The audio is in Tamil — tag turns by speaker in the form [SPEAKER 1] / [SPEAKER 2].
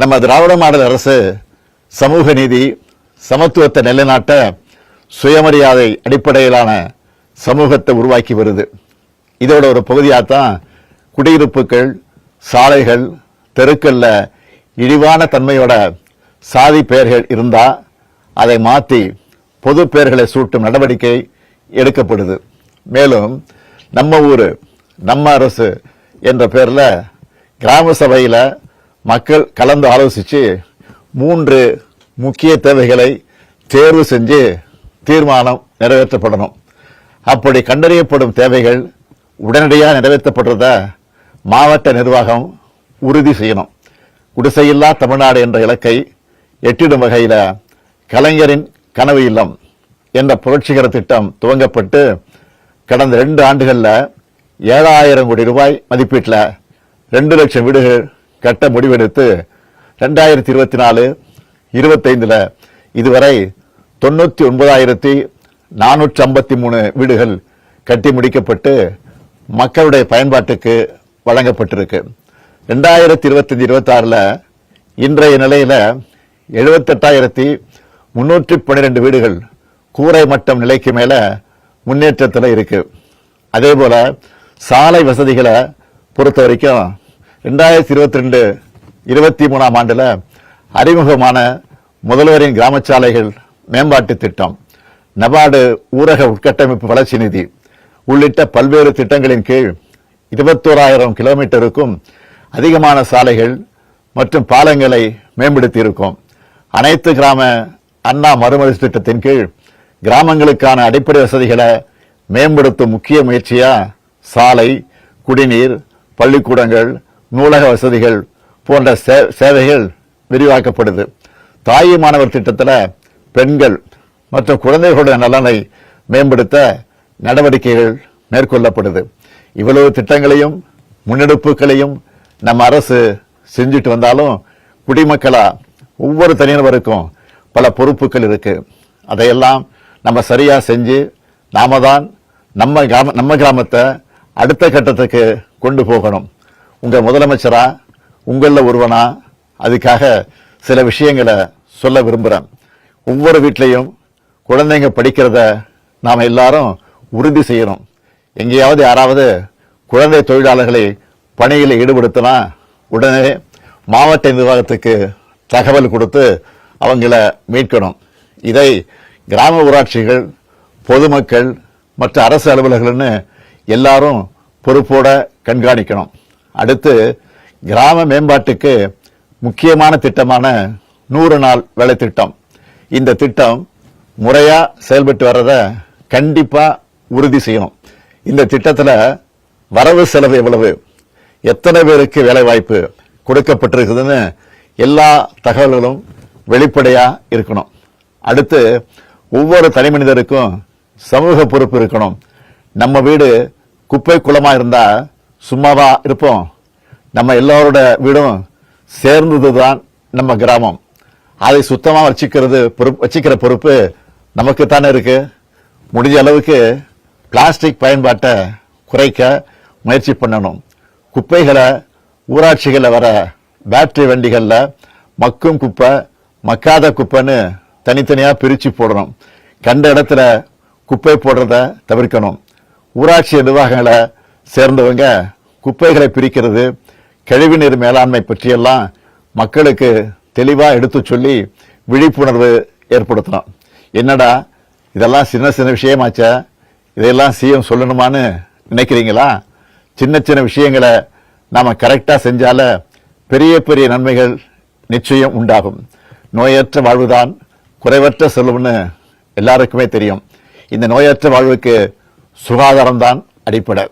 [SPEAKER 1] நம்ம திராவிட மாடல் அரசு சமூக நீதி சமத்துவத்தை நிலைநாட்ட சுயமரியாதை அடிப்படையிலான சமூகத்தை உருவாக்கி வருது. இதோட ஒரு பகுதியாக தான் குடியிருப்புகள் சாலைகள் தெருக்களில் இழிவான தன்மையோட சாதி பெயர்கள் இருந்தால் அதை மாற்றி பொது பெயர்களை சூட்டும் நடவடிக்கை எடுக்கப்படுது. மேலும் நம்ம ஊர் நம்ம அரசு என்ற பேரில் கிராம சபையில் மக்கள் கலந்து ஆலோசித்து மூன்று முக்கிய தேவைகளை தேர்வு செஞ்சு தீர்மானம் நிறைவேற்றப்படணும். அப்படி கண்டறியப்படும் தேவைகள் உடனடியாக நிறைவேற்றப்படுறத மாவட்ட நிர்வாகம் உறுதி செய்யணும். குடிசையில்லா தமிழ்நாடு என்ற இலக்கை எட்டிடும் வகையில் கலைஞரின் கனவு இல்லம் என்ற புரட்சிகர திட்டம் துவங்கப்பட்டு கடந்த ரெண்டு ஆண்டுகளில் ஏழாயிரம் கோடி ரூபாய் மதிப்பீட்டில் ரெண்டு லட்சம் வீடுகள் கட்ட முடிவெடுத்து ரெண்டாயிரத்தி இருபத்தி நாலு இருபத்தைந்துல இதுவரை தொண்ணூத்தி ஒன்பதாயிரத்தி நானூற்றி ஐம்பத்தி மூணு வீடுகள் கட்டி முடிக்கப்பட்டு மக்களுடைய பயன்பாட்டுக்கு வழங்கப்பட்டிருக்கு. ரெண்டாயிரத்தி இருபத்தஞ்சு இருபத்தாறுல இன்றைய நிலையில எழுபத்தெட்டாயிரத்தி முன்னூற்றி பன்னிரெண்டு வீடுகள் கூரை மட்டம் நிலைக்கு மேல முன்னேற்றத்தில் இருக்கு. அதே போல சாலை வசதிகளை பொறுத்த வரைக்கும் ரெண்டாயிரத்தி இருபத்தி ரெண்டு இருபத்தி மூணாம் ஆண்டுல அறிமுகமான முதல்வரின் கிராம சாலைகள் மேம்பாட்டு திட்டம் நபார்டு ஊரக உட்கட்டமைப்பு வளர்ச்சி நிதி உள்ளிட்ட பல்வேறு திட்டங்களின் கீழ் இருபத்தோராயிரம் கிலோமீட்டருக்கும் அதிகமான சாலைகள் மற்றும் பாலங்களை மேம்படுத்தியிருக்கும். அனைத்து கிராம அண்ணா மறுமலர்ச்சி திட்டத்தின் கீழ் கிராமங்களுக்கான அடிப்படை வசதிகளை மேம்படுத்தும் முக்கிய முயற்சியாக சாலை குடிநீர் பள்ளிக்கூடங்கள் நூலக வசதிகள் போன்ற சே- சேவைகள் விரிவாக்கப்படுது. தாய் மாணவர் திட்டத்தில் பெண்கள் மற்றும் குழந்தைகளுடைய நலனை மேம்படுத்த நடவடிக்கைகள் மேற்கொள்ளப்படுது. இவ்வளவு திட்டங்களையும் முன்னெடுப்புகளையும் நம்ம அரசு செஞ்சுட்டு வந்தாலும் குடிமக்களாக ஒவ்வொரு தனிநபருக்கும் பல பொறுப்புகள் இருக்கு. அதையெல்லாம் நம்ம சரியாக செஞ்சு நாம தான் நம்ம கிராம நம்ம கிராமத்தை அடுத்த கட்டத்துக்கு கொண்டு போகணும். உங்கள் முதலமைச்சரா உங்களில் ஒருவனா? அதுக்காக சில விஷயங்களை சொல்ல விரும்புகிறேன் ஒவ்வொரு வீட்லேயும் குழந்தைங்க படிக்கிறத நாம் எல்லாரும் உறுதி செய்யணும். எங்கேயாவது யாராவது குழந்தை தொழிலாளர்களை பணியில் ஈடுபடுத்தினா உடனே மாவட்ட நிர்வாகத்துக்கு தகவல் கொடுத்து அவங்கள மீட்கணும். இதை கிராம ஊராட்சிகள் பொதுமக்கள் மற்ற அரசு அலுவலர்கள்னு எல்லாரும் பொறுப்போட கண்காணிக்கணும். அடுத்து கிராம மேம்பாட்டுக்கு முக்கியமான திட்டமான நூறு நாள் வேலை திட்டம். இந்த திட்டம் முறையாக செயல்பட்டு வர்றத கண்டிப்பாக உறுதி செய்யணும். இந்த திட்டத்தில் வரவு செலவு எவ்வளவு? எத்தனை பேருக்கு வேலை வாய்ப்பு கொடுக்கப்பட்டிருக்குதுன்னு எல்லா தகவல்களும் வெளிப்படையாக இருக்கணும். அடுத்து ஒவ்வொரு தனி மனிதருக்கும் சமூக பொறுப்பு இருக்கணும். நம்ம வீடு குப்பை குளமாக இருந்தால் சும்மாவா இருப்போம். நம்ம எல்லாரோட வீடும் சேர்ந்ததுதான் நம்ம கிராமம். அதை சுத்தமாக வச்சுக்கிறது பொறுப்பு வச்சுக்கிற பொறுப்பு நமக்கு தானே இருக்கு. முடிஞ்ச அளவுக்கு பிளாஸ்டிக் பயன்பாட்டை குறைக்க முயற்சி பண்ணணும். குப்பைகளை ஊராட்சிகளில் வர பேட்டரி வண்டிகளில் மக்கும் குப்பை மக்காத குப்பைன்னு தனித்தனியாக பிரித்து போடணும். கண்ட இடத்துல குப்பை போடுறத தவிர்க்கணும். ஊராட்சி நிர்வாகங்களை சேர்ந்தவங்க குப்பைகளை பிரிக்கிறது கழிவுநீர் மேலாண்மை பற்றியெல்லாம் மக்களுக்கு தெளிவாக எடுத்து சொல்லி விழிப்புணர்வு ஏற்படுத்தணும். என்னடா இதெல்லாம் சின்ன சின்ன விஷயமாச்சா இதையெல்லாம் சிஎம் சொல்லணுமான்னு நினைக்கிறீங்களா? சின்ன சின்ன விஷயங்களை நாம் கரெக்டாக செஞ்சால பெரிய பெரிய நன்மைகள் நிச்சயம் உண்டாகும். நோயற்ற வாழ்வுதான் குறைவற்ற செல்வம்னு எல்லாருக்குமே தெரியும். இந்த நோயற்ற வாழ்வுக்கு சுகாதாரம்தான் அடிப்படை.